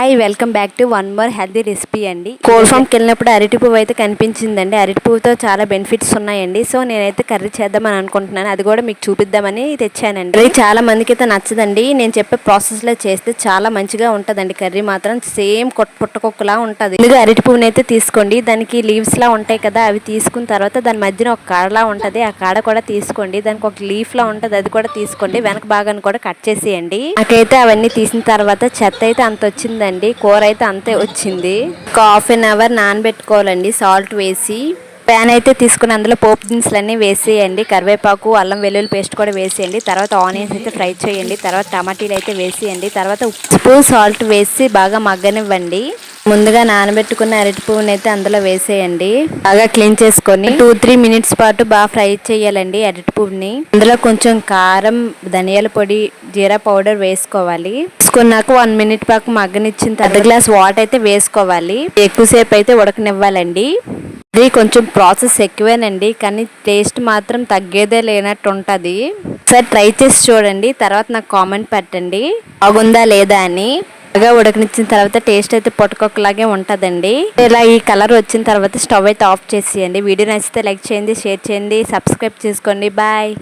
Hi welcome back to one more healthy recipe అండి. కోల్ ఫామ్కి వెళ్ళినప్పుడు అరటి పువ్వు అయితే కనిపించిందండి. అరటి పువ్వుతో చాలా బెనిఫిట్స్ ఉన్నాయండి. సో నేనైతే కర్రీ చేద్దామని అనుకుంటున్నాను. అది కూడా మీకు చూపిద్దామని తెచ్చానండి. అది చాలా మందికి అయితే నచ్చదండి. నేను చెప్పే ప్రాసెస్లో చేస్తే చాలా మంచిగా ఉంటుందండి. కర్రీ మాత్రం సేమ్ పుట్టకొక్కలా ఉంటుంది. ముందుగా అరటి పువ్వుని అయితే తీసుకోండి. దానికి లీవ్స్ లా ఉంటాయి కదా అవి తీసుకున్న తర్వాత దాని మధ్యన ఒక కాడలా ఉంటుంది. ఆ కాడ కూడా తీసుకోండి. దానికి ఒక లీఫ్ లా ఉంటుంది. అది కూడా తీసుకోండి. వెనక భాగాన్ని కూడా కట్ చేసేయండి. నాకైతే అవన్నీ తీసిన తర్వాత చెత్త అయితే అంత వచ్చిందండి కూర అయితే అంతే వచ్చింది. ఒక హాఫ్ అన్ అవర్ నానబెట్టుకోవాలండి. సాల్ట్ వేసి ప్యాన్ అయితే తీసుకుని అందులో పోపు దినుసులన్నీ వేసేయండి. కరివేపాకు అల్లం వెల్లుల్లి పేస్ట్ కూడా వేసేయండి. తర్వాత ఆనియన్స్ అయితే ఫ్రై చేయండి. తర్వాత టమాటీలు అయితే వేసేయండి. తర్వాత ఉప్పు సాల్ట్ వేసి బాగా మగ్గనివ్వండి. ముందుగా నానబెట్టుకున్న అరటి పువ్వుని అయితే అందులో వేసేయండి. బాగా క్లీన్ చేసుకొని టూ త్రీ మినిట్స్ పాటు బాగా ఫ్రై చేయాలండి అరటి పువ్వుని. అందులో కొంచెం కారం ధనియాల పొడి జీరా పౌడర్ వేసుకోవాలి. వేసుకున్నాక వన్ మినిట్ పాకు మగ్గనిచ్చిన అర్ధ గ్లాస్ వాటర్ అయితే వేసుకోవాలి. ఎక్కువసేపు అయితే ఉడకనివ్వాలండి. ఇది కొంచెం ప్రాసెస్ ఎక్కువేనండి కానీ టేస్ట్ మాత్రం తగ్గేదే లేనట్టు ఉంటుంది. ఒకసారి ట్రై చేసి చూడండి తర్వాత నాకు కామెంట్ పెట్టండి. బాగుందా లేదా అని. బాగా ఉడకనిచ్చిన తర్వాత టేస్ట్ అయితే పొట్టుకొక్కలాగే ఉంటుందండి. ఇలా ఈ కలర్ వచ్చిన తర్వాత స్టవ్ అయితే ఆఫ్ చేసేయండి. వీడియో నచ్చితే లైక్ చేయండి షేర్ చేయండి సబ్స్క్రైబ్ చేసుకోండి. బాయ్